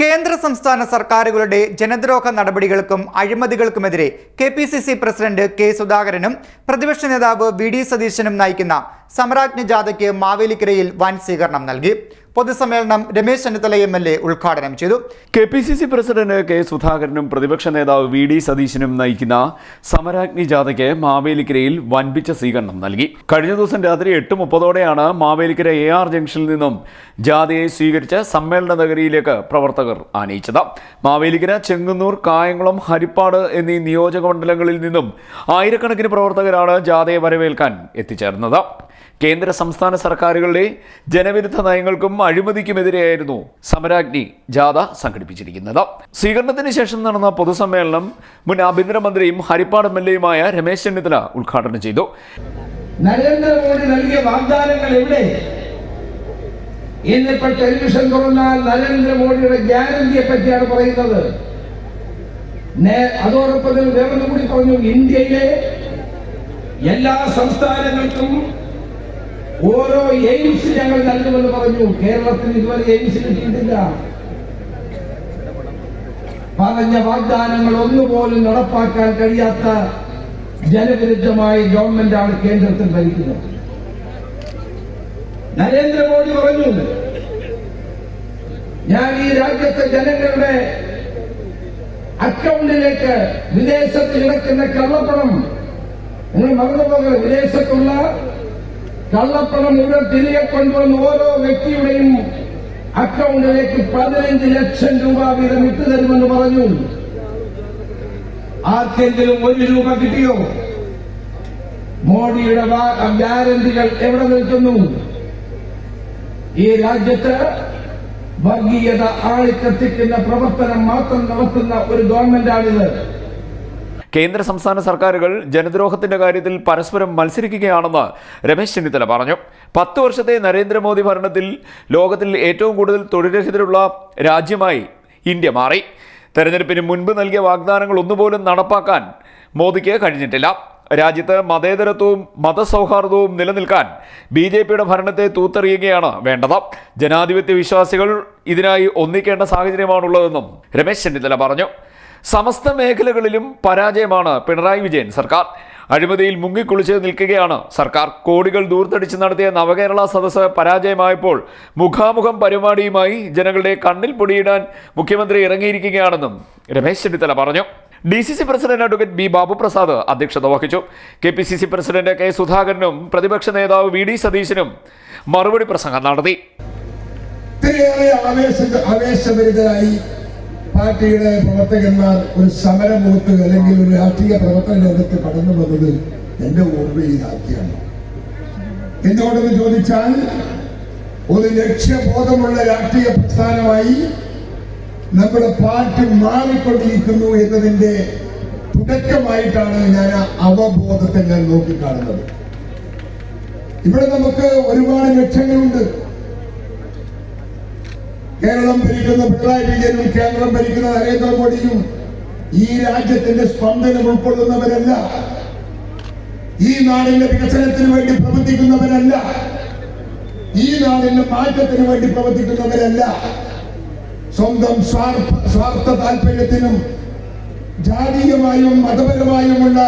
കേന്ദ്ര സംസ്ഥാന സർക്കാരുകളുടെ ജനദ്രോഹ നടപടികൾക്കും അഴിമതികൾക്കുമെതിരെ K P C C president K സുധാകരനും പ്രതിപക്ഷ നേതാവ് വി ഡി സതീശനും നയിക്കുന്ന സമരാജ്ഞ ജാഥയ്ക്ക് മാവേലിക്കരയിൽ വൻ സ്വീകരണം നൽകി. പൊതുസമ്മേളനം Ramesh Chennithala M L A ഉദ്ഘാടനം ചെയ്തു. K P C C president K സുധാകരനും പ്രതിപക്ഷ നേതാവ് വി ഡി സതീശനും നയിക്കുന്ന സമരാഗ്നി ജാഥയ്ക്ക് മാവേലിക്കരയിൽ വൻപിച്ച സ്വീകരണം നൽകി. കഴിഞ്ഞ ദിവസം രാത്രി എട്ട് മുപ്പതോടെയാണ് മാവേലിക്കര എ ആർ ജംഗ്ഷനിൽ നിന്നും ജാഥയെ സ്വീകരിച്ച് സമ്മേളന നഗരിയിലേക്ക് പ്രവർത്തകർ ആനയിച്ചത്. മാവേലിക്കര ചെങ്ങന്നൂർ കായംകുളം ഹരിപ്പാട് എന്നീ നിയോജക മണ്ഡലങ്ങളിൽ നിന്നും ആയിരക്കണക്കിന് പ്രവർത്തകരാണ് ജാഥയെ വരവേൽക്കാൻ എത്തിച്ചേർന്നത്. കേന്ദ്ര സംസ്ഥാന സർക്കാരുകളുടെ ജനവിരുദ്ധ നയങ്ങൾക്കും അഴിമതിക്കുമെതിരെയായിരുന്നു സമരാഗ്നി ജാഥ സംഘടിപ്പിച്ചിരിക്കുന്നത്. സ്വീകരണത്തിന് ശേഷം നടന്ന പൊതുസമ്മേളനം മുൻ ആഭ്യന്തരമന്ത്രിയും ഹരിപ്പാട് എം എൽ എയുമായ രമേശ് ചെന്നിത്തല ഉദ്ഘാടനം ചെയ്തു. നരേന്ദ്രമോദി നൽകിയ വാഗ്ദാനങ്ങൾ എവിടെ? ഇന്നിപ്പോ ടെലിവിഷൻ തുറന്നാൽ നരേന്ദ്രമോദിയുടെ ഗ്യാരണ്ടിയെ പറ്റിയാണ് പറയുന്നത്. അതോടൊപ്പം വേറൊന്നും കൂടി പറഞ്ഞു ഇന്ത്യയിലെ എല്ലാ സംസ്ഥാനങ്ങൾക്കും ഓരോ എയിംസ് ഞങ്ങൾ നൽകുമെന്ന് പറഞ്ഞു. കേരളത്തിൽ ഇതുവരെ എയിംസ് കിട്ടിയിട്ടില്ല. പറഞ്ഞ വാഗ്ദാനങ്ങൾ ഒന്നുപോലും നടപ്പാക്കാൻ കഴിയാത്ത ജനവിരുദ്ധമായ ഗവൺമെന്റാണ് കേന്ദ്രത്തിൽ ഭരിക്കുന്നത്. നരേന്ദ്രമോദി പറഞ്ഞു ഞാൻ ഈ രാജ്യത്തെ ജനങ്ങളുടെ അക്കൗണ്ടിലേക്ക് വിദേശത്ത് കിടക്കുന്ന കള്ളപ്പണം. നിങ്ങൾ മറന്നുപോകരുത്. വിദേശത്തുള്ള കള്ളപ്പണം മുഴുവൻ തിരികെ കൊണ്ടുവന്ന് ഓരോ വ്യക്തിയുടെയും അക്കൗണ്ടിലേക്ക് പതിനഞ്ച് ലക്ഷം രൂപ വീതം ഇട്ടു തരുമെന്ന് പറഞ്ഞു. ആർക്കെങ്കിലും ഒരു രൂപ കിട്ടിയോ? മോഡിയുടെ ഗ്യാരന്റികൾ എവിടെ നിൽക്കുന്നു? ഈ രാജ്യത്ത് വർഗീയത ആളിക്കത്തിക്കുന്ന പ്രവർത്തനം മാത്രം നടത്തുന്ന ഒരു ഗവൺമെന്റാണിത്. കേന്ദ്ര സംസ്ഥാന സർക്കാരുകൾ ജനദ്രോഹത്തിന്റെ കാര്യത്തിൽ പരസ്പരം മത്സരിക്കുകയാണെന്ന് രമേശ് ചെന്നിത്തല പറഞ്ഞു. പത്ത് വർഷത്തെ നരേന്ദ്രമോദി ഭരണത്തിൽ ലോകത്തിൽ ഏറ്റവും കൂടുതൽ തൊഴിൽരഹിതരുള്ള രാജ്യമായി ഇന്ത്യ മാറി. തെരഞ്ഞെടുപ്പിന് മുൻപ് നൽകിയ വാഗ്ദാനങ്ങൾ ഒന്നുപോലും നടപ്പാക്കാൻ മോദിക്ക് കഴിഞ്ഞിട്ടില്ല. രാജ്യത്ത് മതേതരത്വവും മതസൗഹാർദ്ദവും നിലനിൽക്കാൻ ബി ജെ പിയുടെ ഭരണത്തെ തൂത്തെറിയുകയാണ് വേണ്ടത്. ജനാധിപത്യ വിശ്വാസികൾ ഇതിനായി ഒന്നിക്കേണ്ട സാഹചര്യമാണുള്ളതെന്നും രമേശ് ചെന്നിത്തല പറഞ്ഞു. സമസ്ത മേഖലകളിലും പരാജയമാണ് പിണറായി വിജയൻ സർക്കാർ. അഴിമതിയിൽ മുങ്ങിക്കുളിച്ച് നിൽക്കുകയാണ് സർക്കാർ. കോടികൾ ദൂർത്തടിച്ച് നടത്തിയ നവകേരള സദസ്സ് പരാജയമായപ്പോൾ മുഖാമുഖം പരിപാടിയുമായി ജനങ്ങളുടെ കണ്ണിൽ പൊടിയിടാൻ മുഖ്യമന്ത്രി ഇറങ്ങിയിരിക്കുകയാണെന്നും രമേശ് ചെന്നിത്തല പറഞ്ഞു. D C C president advocate B Babuprasad അധ്യക്ഷത വഹിച്ചു. K P C C president K സുധാകരനും പ്രതിപക്ഷ നേതാവ് വി ഡി സതീശനും മറുപടി പ്രസംഗം നടത്തി. പാർട്ടിയുടെ പ്രവർത്തകന്മാർ ഒരു സമരം സമരമുഖത്ത് അല്ലെങ്കിൽ ഒരു രാഷ്ട്രീയ പ്രവർത്തന രംഗത്ത് കടന്നു വന്നത് എന്റെ ഓർമ്മയിലാക്കിയാണ്. എന്തുകൊണ്ടെന്ന് ചോദിച്ചാൽ ഒരു ലക്ഷ്യബോധമുള്ള രാഷ്ട്രീയ പ്രസ്ഥാനമായി നമ്മുടെ പാർട്ടി മാറിക്കൊണ്ടിരിക്കുന്നു എന്നതിന്റെ തുടക്കമായിട്ടാണ് ഞാൻ അവബോധത്തെ ഞാൻ നോക്കിക്കാണുന്നത്. ഇവിടെ നമുക്ക് ഒരുപാട് ലക്ഷ്യങ്ങളുണ്ട്. കേരളം ഭരിക്കുന്ന പിണറായി വിജയനും കേന്ദ്രം ഭരിക്കുന്ന നരേന്ദ്രമോദിയും ഈ രാജ്യത്തിന്റെ സ്പന്ദനം ഉൾക്കൊള്ളുന്നവരല്ല. ഈ നാടിന്റെ വികസനത്തിന് വേണ്ടി പ്രവർത്തിക്കുന്നവരല്ല. ഈ നാടിന്റെ മാറ്റത്തിന് വേണ്ടി പ്രവർത്തിക്കുന്നവരല്ല. സ്വന്തം സ്വാർത്ഥ താല്പര്യത്തിനും ജാതീയമായും മതപരമായുമുള്ള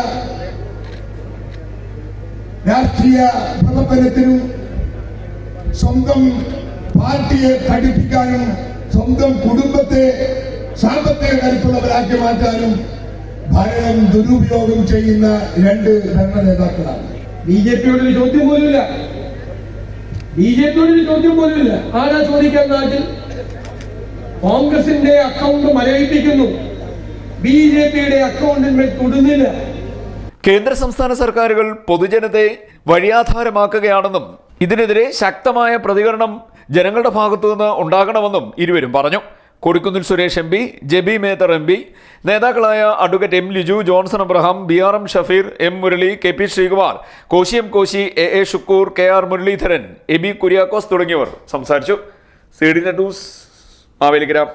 രാഷ്ട്രീയ പ്രവർത്തനത്തിനും സ്വന്തം പാർട്ടിയെ പഠിപ്പിക്കാനും സ്വന്തം കുടുംബത്തെ സാമ്പത്തിക കരുത്തുള്ളവരാക്കി മാറ്റാനും ഭരണം ദുരുപയോഗം ചെയ്യുന്ന രണ്ട് ഭരണ നേതാക്കളാണ്. ബി ജെ പിയോട് ഒരു ചോദ്യം പോലുമില്ല. ബി ജെ പിയോട് ഒരു ചോദ്യം പോലുമില്ല. ആരാ ചോദിക്കാൻ നാട്ടിൽ? കോൺഗ്രസിന്റെ അക്കൗണ്ട് മരവിപ്പിക്കുന്നു. ബി ജെ പിയുടെ അക്കൗണ്ടിന്മേൽ തൊടുന്നില്ല. കേന്ദ്ര സംസ്ഥാന സർക്കാരുകൾ പൊതുജനത്തെ വഴിയാധാരമാക്കുകയാണെന്നും ഇതിനെതിരെ ശക്തമായ പ്രതികരണം ജനങ്ങളുടെ ഭാഗത്തു നിന്ന് ഉണ്ടാകണമെന്നും ഇരുവരും പറഞ്ഞു. Kodikunnil Suresh M P Jebi Mather M P നേതാക്കളായ advocate M Liju Johnson Abraham B R M Shafeer M Murali K P Sreekumar Koshy M Koshy A A Shukoor K R Muraleedharan A B Kuriakose തുടങ്ങിയവർ സംസാരിച്ചു. C D news Mavelikkara.